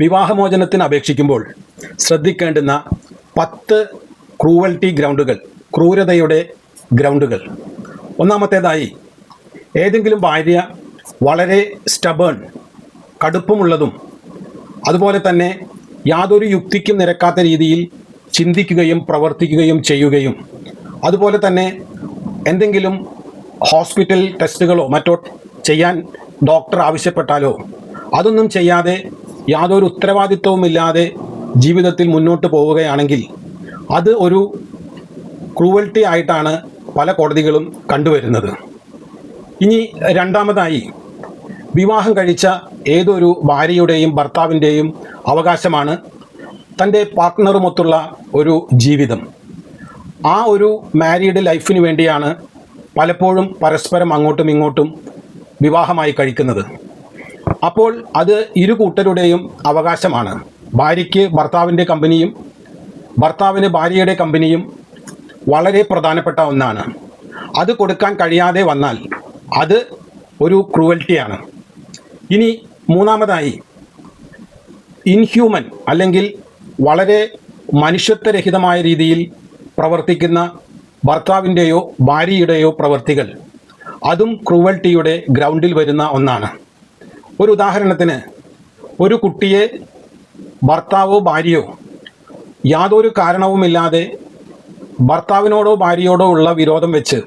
വിവാഹമോചനത്തിന് അപേക്ഷിക്കുമ്പോൾ ശ്രദ്ധിക്കേണ്ടുന്ന പത്ത് ക്രൂവൽറ്റി ഗ്രൗണ്ടുകൾ ക്രൂരതയുടെ ഗ്രൗണ്ടുകൾ. ഒന്നാമത്തേതായി ഏതെങ്കിലും ഭാര്യ വളരെ സ്റ്റബേൺ കടുപ്പമുള്ളതും അതുപോലെ തന്നെ യാതൊരു യുക്തിക്കും നിരക്കാത്ത രീതിയിൽ ചിന്തിക്കുകയും പ്രവർത്തിക്കുകയും ചെയ്യുകയും അതുപോലെ തന്നെ എന്തെങ്കിലും ഹോസ്പിറ്റൽ ടെസ്റ്റുകളോ മറ്റോ ചെയ്യാൻ ഡോക്ടർ ആവശ്യപ്പെട്ടാലോ അതൊന്നും ചെയ്യാതെ യാതൊരു ഉത്തരവാദിത്വവുമില്ലാതെ ജീവിതത്തിൽ മുന്നോട്ട് പോവുകയാണെങ്കിൽ അത് ഒരു ക്രൂവൽറ്റി ആയിട്ടാണ് പല കോടതികളും കണ്ടുവരുന്നത്. ഇനി രണ്ടാമതായി വിവാഹം കഴിച്ച ഏതൊരു ഭാര്യയുടെയും ഭർത്താവിന്റെയും അവകാശമാണ് തന്റെ പാർട്ട്ണറുമൊത്തുള്ള ഒരു ജീവിതം. ആ ഒരു മാരീഡ് ലൈഫിന് വേണ്ടിയാണ് പലപ്പോഴും പരസ്പരം അങ്ങോട്ടും ഇങ്ങോട്ടും വിവാഹമായി കഴിക്കുന്നത്. അപ്പോൾ അത് ഇരു കൂട്ടരുടെയും അവകാശമാണ്. ഭാര്യയ്ക്ക് ഭർത്താവിന്റെ കമ്പനിയും ഭർത്താവിന് ഭാര്യയുടെ കമ്പനിയും വളരെ പ്രധാനപ്പെട്ട ഒന്നാണ്. അത് കൊടുക്കാൻ കഴിയാതെ വന്നാൽ അത് ഒരു ക്രൂവൽറ്റിയാണ്. ഇനി മൂന്നാമതായി ഇൻഹ്യൂമൻ അല്ലെങ്കിൽ വളരെ മനുഷ്യത്വരഹിതമായ രീതിയിൽ പ്രവർത്തിക്കുന്ന ഭർത്താവിന്റെയോ ഭാര്യയുടെയോ പ്രവർത്തികൾ അതും ക്രൂവൽറ്റിയുടെ ഗ്രൗണ്ടിൽ വരുന്ന ഒന്നാണ്. ഒരു ഉദാഹരണത്തിന് ഒരു കുട്ടിയെ ഭർത്താവോ ഭാര്യയോ യാതൊരു കാരണവുമില്ലാതെ ഭർത്താവിനോടോ ഭാര്യയോടോ ഉള്ള വിരോധം വെച്ച്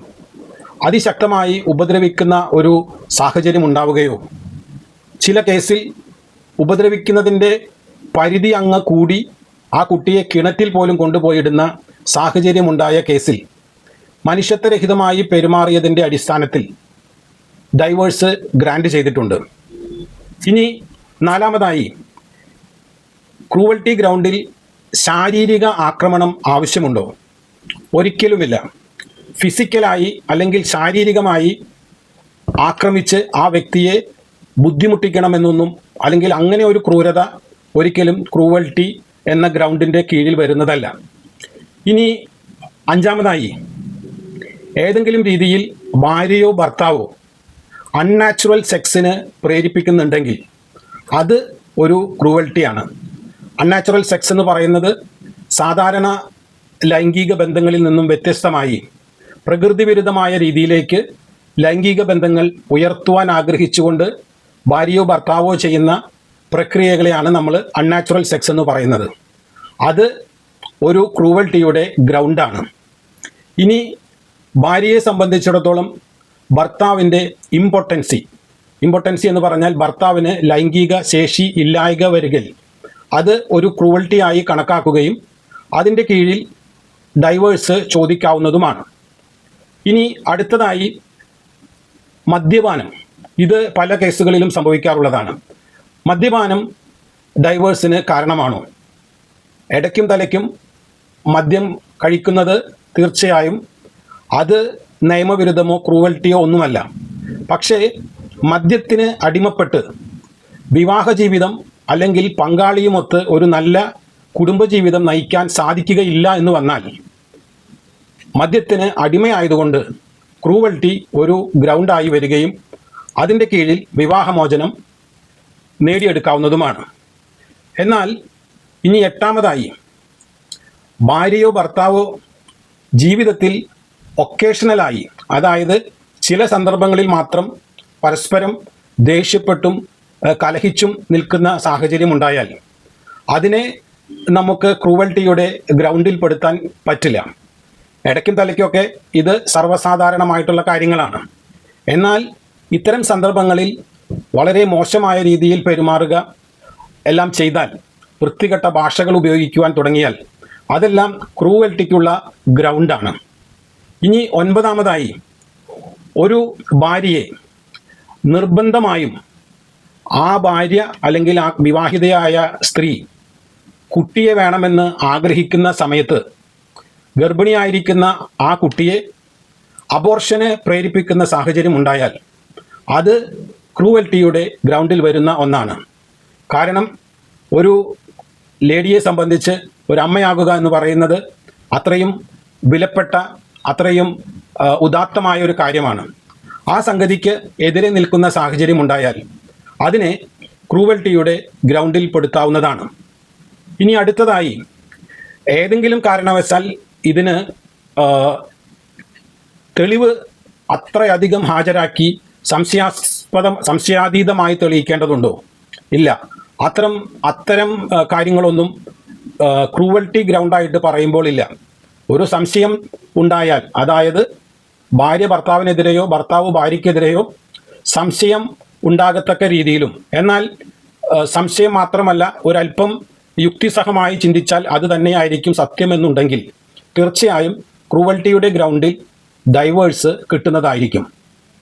അതിശക്തമായി ഉപദ്രവിക്കുന്ന ഒരു സാഹചര്യം ഉണ്ടാവുകയോ ചില കേസിൽ ഉപദ്രവിക്കുന്നതിന്റെ പരിധി അങ്ങ് കൂടി ആ കുട്ടിയെ കിണറ്റിൽ പോലും കൊണ്ടുപോയിടുന്ന സാഹചര്യമുണ്ടായ കേസിൽ മനുഷ്യത്വരഹിതമായി പെരുമാറിയതിന്റെ അടിസ്ഥാനത്തിൽ ഡൈവേഴ്സ് ഗ്രാൻഡ് ചെയ്തിട്ടുണ്ട്. ഇനി നാലാമതായി ക്രൂവൽറ്റി ഗ്രൗണ്ടിൽ ശാരീരിക ആക്രമണം ആവശ്യമുണ്ടോ? ഒരിക്കലുമില്ല. ഫിസിക്കലായി അല്ലെങ്കിൽ ശാരീരികമായി ആക്രമിച്ച് ആ വ്യക്തിയെ ബുദ്ധിമുട്ടിക്കണമെന്നൊന്നും അല്ലെങ്കിൽ അങ്ങനെ ഒരു ക്രൂരത ഒരിക്കലും ക്രൂവൽറ്റി എന്ന ഗ്രൗണ്ടിന്റെ കീഴിൽ വരുന്നതല്ല. ഇനി അഞ്ചാമതായി ഏതെങ്കിലും രീതിയിൽ ഭാര്യയോ ഭർത്താവോ അൺനാച്ചുറൽ സെക്സിന് പ്രേരിപ്പിക്കുന്നുണ്ടെങ്കിൽ അത് ഒരു ക്രൂവൽറ്റിയാണ് അൺനാച്ചുറൽ സെക്സ് എന്ന് പറയുന്നത് സാധാരണ ലൈംഗിക ബന്ധങ്ങളിൽ നിന്നും വ്യത്യസ്തമായി പ്രകൃതി വിരുദ്ധമായ രീതിയിലേക്ക് ലൈംഗിക ബന്ധങ്ങൾ ഉയർത്തുവാൻ ആഗ്രഹിച്ചുകൊണ്ട് ഭാര്യയോ ഭർത്താവോ ചെയ്യുന്ന പ്രക്രിയകളെയാണ് നമ്മൾ അൺനാച്ചുറൽ സെക്സ് എന്ന് പറയുന്നത്. അത് ഒരു ക്രൂവൽറ്റിയുടെ ഗ്രൗണ്ടാണ് ഇനി ഭാര്യയെ സംബന്ധിച്ചിടത്തോളം ഭർത്താവിന്റെ ഇമ്പോർട്ടൻസി. ഇമ്പോർട്ടൻസി എന്ന് പറഞ്ഞാൽ ഭർത്താവിന് ലൈംഗിക ശേഷി ഇല്ലായക വരികിൽ അത് ഒരു ക്രൂവൽറ്റി ആയി കണക്കാക്കുകയും അതിന്റെ കീഴിൽ ഡൈവേഴ്സ് ചോദിക്കാവുന്നതുമാണ്. ഇനി അടുത്തതായി മദ്യപാനം. ഇത് പല കേസുകളിലും സംഭവിക്കാറുള്ളതാണ്. മദ്യപാനം ഡൈവേഴ്സിന് കാരണമാണോ? ഇടയ്ക്കും തലയ്ക്കും മദ്യം കഴിക്കുന്നത് തീർച്ചയായും അത് നിയമവിരുദ്ധമോ ക്രൂവൽറ്റിയോ ഒന്നുമല്ല. പക്ഷേ മദ്യത്തിന് അടിമപ്പെട്ട് വിവാഹ ജീവിതം അല്ലെങ്കിൽ പങ്കാളിയുമൊത്ത് ഒരു നല്ല കുടുംബജീവിതം നയിക്കാൻ സാധിക്കുകയില്ല എന്ന് വന്നാൽ മദ്യത്തിന് അടിമയായതുകൊണ്ട് ക്രൂവൽറ്റി ഒരു ഗ്രൗണ്ടായി വരികയും അതിന്റെ കീഴിൽ വിവാഹമോചനം നേടിയെടുക്കാവുന്നതുമാണ്. എന്നാൽ ഇനി എട്ടാമതായി ഭാര്യയോ ഭർത്താവോ ജീവിതത്തിൽ ഒക്കേഷണലായി അതായത് ചില സന്ദർഭങ്ങളിൽ മാത്രം പരസ്പരം ദേഷ്യപ്പെട്ടും കലഹിച്ചും നിൽക്കുന്ന സാഹചര്യം ഉണ്ടായാൽ അതിനെ നമുക്ക് ക്രൂവൽറ്റിയുടെ ഗ്രൗണ്ടിൽ പെടുത്താൻ പറ്റില്ല. ഇടയ്ക്കും തലയ്ക്കൊക്കെ ഇത് സർവസാധാരണമായിട്ടുള്ള കാര്യങ്ങളാണ്. എന്നാൽ ഇത്തരം സന്ദർഭങ്ങളിൽ വളരെ മോശമായ രീതിയിൽ പെരുമാറുക എല്ലാം ചെയ്താൽ വൃത്തികെട്ട ഭാഷകൾ ഉപയോഗിക്കുവാൻ തുടങ്ങിയാൽ അതെല്ലാം ക്രൂവൽറ്റിക്കുള്ള ഗ്രൗണ്ടാണ്. ഇനി ഒൻപതാമതായി ഒരു ഭാര്യയെ നിർബന്ധമായും ആ ഭാര്യ അല്ലെങ്കിൽ ആ വിവാഹിതയായ സ്ത്രീ കുട്ടിയെ വേണമെന്ന് ആഗ്രഹിക്കുന്ന സമയത്ത് ഗർഭിണിയായിരിക്കുന്ന ആ കുട്ടിയെ അബോർഷന് പ്രേരിപ്പിക്കുന്ന സാഹചര്യം ഉണ്ടായാൽ അത് ക്രൂവൽറ്റിയുടെ ഗ്രൗണ്ടിൽ വരുന്ന ഒന്നാണ്. കാരണം ഒരു ലേഡിയെ സംബന്ധിച്ച് ഒരു അമ്മയാകുക എന്ന് പറയുന്നത് അത്രയും വിലപ്പെട്ട അത്രയും ഉദാത്തമായ ഒരു കാര്യമാണ്. ആ സംഗതിക്ക് എതിരെ നിൽക്കുന്ന സാഹചര്യം ഉണ്ടായാൽ അതിനെ ക്രൂവൽറ്റിയുടെ ഗ്രൗണ്ടിൽ പെടുത്താവുന്നതാണ്. ഇനി അടുത്തതായി ഏതെങ്കിലും കാരണവശാൽ ഇതിന് തെളിവ് അത്രയധികം ഹാജരാക്കി സംശയാസ്പദം സംശയാതീതമായി തെളിയിക്കേണ്ടതുണ്ടോ? ഇല്ല. അത്തരം അത്തരം കാര്യങ്ങളൊന്നും ക്രൂവൽറ്റി ഗ്രൗണ്ടായിട്ട് പറയുമ്പോൾ ഇല്ല. ഒരു സംശയം ഉണ്ടായാൽ അതായത് ഭാര്യ ഭർത്താവിനെതിരെയോ ഭർത്താവ് ഭാര്യയ്ക്കെതിരെയോ സംശയം ഉണ്ടാകത്തക്ക രീതിയിലും എന്നാൽ സംശയം മാത്രമല്ല ഒരല്പം യുക്തിസഹമായി ചിന്തിച്ചാൽ അത് തന്നെയായിരിക്കും സത്യമെന്നുണ്ടെങ്കിൽ തീർച്ചയായും ക്രൂവൽറ്റിയുടെ ഗ്രൗണ്ടിൽ ഡൈവേഴ്സ് കിട്ടുന്നതായിരിക്കും.